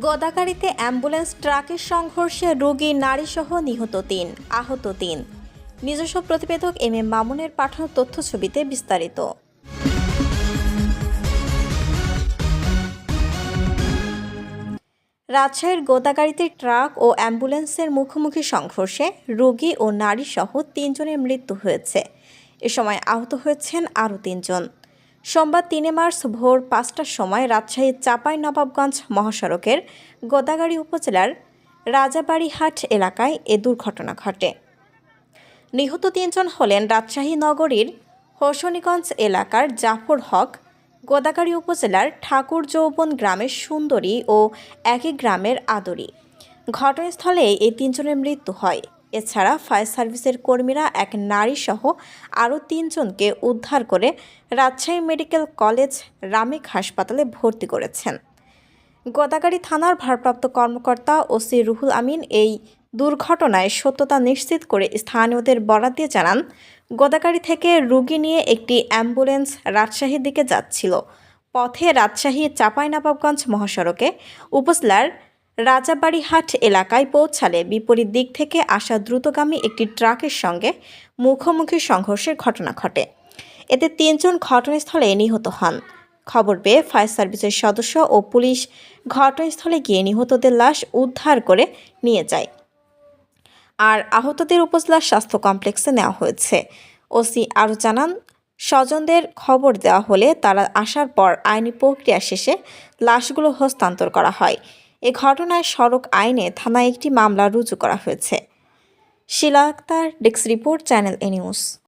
গোদাগাড়িতে ambulance, ট্রাকের সংঘর্ষে রোগী, নারীসহ নিহত তিন, আহত তিন। নিজস্ব প্রতিবেদক এম এম মামুনের পাঠানো তথ্য ছবিতে বিস্তারিত। রাজশাহীর গোদাগাড়িতে ট্রাক ও অ্যাম্বুলেন্সের মুখোমুখি সংঘর্ষে রোগী ও নারীসহ তিনজনের মৃত্যু হয়েছে। এ সময় আহত হয়েছেন আরও তিনজন। সোমবার তিনে মার্চ ভোর পাঁচটার সময় রাজশাহীর চাপাই নবাবগঞ্জ মহাসড়কের গোদাগাড়ি উপজেলার রাজাবাড়িহাট এলাকায় এ দুর্ঘটনা ঘটে। নিহত তিনজন হলেন রাজশাহী নগরীর হোসনীগঞ্জ এলাকার জাফর হক, গোদাগাড়ি উপজেলার ঠাকুর যৌবন গ্রামের সুন্দরী ও একই গ্রামের আদরি। ঘটনাস্থলে এই তিনজনের মৃত্যু হয়। এছাড়া ফায়ার সার্ভিসের কর্মীরা এক নারী সহ আরও তিনজনকে উদ্ধার করে রাজশাহী মেডিকেল কলেজ রামিক হাসপাতালে ভর্তি করেছেন। গোদাগাড়ি থানার ভারপ্রাপ্ত কর্মকর্তা ওসি রুহুল আমিন এই দুর্ঘটনায় সত্যতা নিশ্চিত করে স্থানীয়দের বরাদ দিয়ে জানান, গোদাগাড়ি থেকে রুগী নিয়ে একটি অ্যাম্বুলেন্স রাজশাহীর দিকে যাচ্ছিল। পথে রাজশাহী চাঁপাইনবাবগঞ্জ মহাসড়কে উপজেলার রাজাবাড়িহাট এলাকায় পৌঁছালে বিপরীত দিক থেকে আসা দ্রুতগামী একটি ট্রাকের সঙ্গে মুখোমুখি সংঘর্ষের ঘটনা ঘটে। এতে তিনজন ঘটনাস্থলে নিহত হন। খবর পেয়ে ফায়ার সার্ভিসের সদস্য ও পুলিশ ঘটনাস্থলে গিয়ে নিহতদের লাশ উদ্ধার করে নিয়ে যায়। আর আহতদের উপজেলা স্বাস্থ্য কমপ্লেক্সে নেওয়া হয়েছে। ওসি আরও জানান, স্বজনদের খবর দেওয়া হলে তারা আসার পর আইনি প্রক্রিয়া শেষে লাশগুলো হস্তান্তর করা হয়। এ ঘটনায় সড়ক আইনে থানায় একটি মামলা রুজু করা হয়েছে। Shila Akter desk report, channel A news.